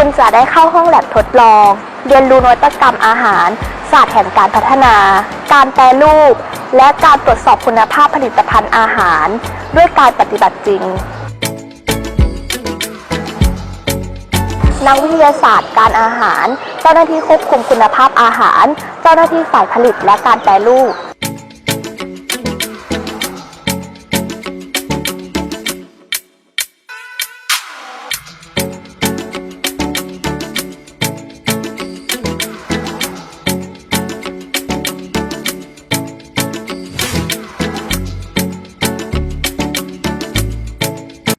คุณจะได้เข้าห้องแลบทดลอง เรียนรู้นวัตกรรมอาหาร ศาสตร์แห่งการพัฒนา การแปรรูป และการตรวจสอบคุณภาพผลิตภัณฑ์อาหาร ด้วยการปฏิบัติจริง นักวิทยาศาสตร์การอาหาร เจ้าหน้าที่ควบคุมคุณภาพอาหาร เจ้าหน้าที่ฝ่ายผลิตและการแปรรูป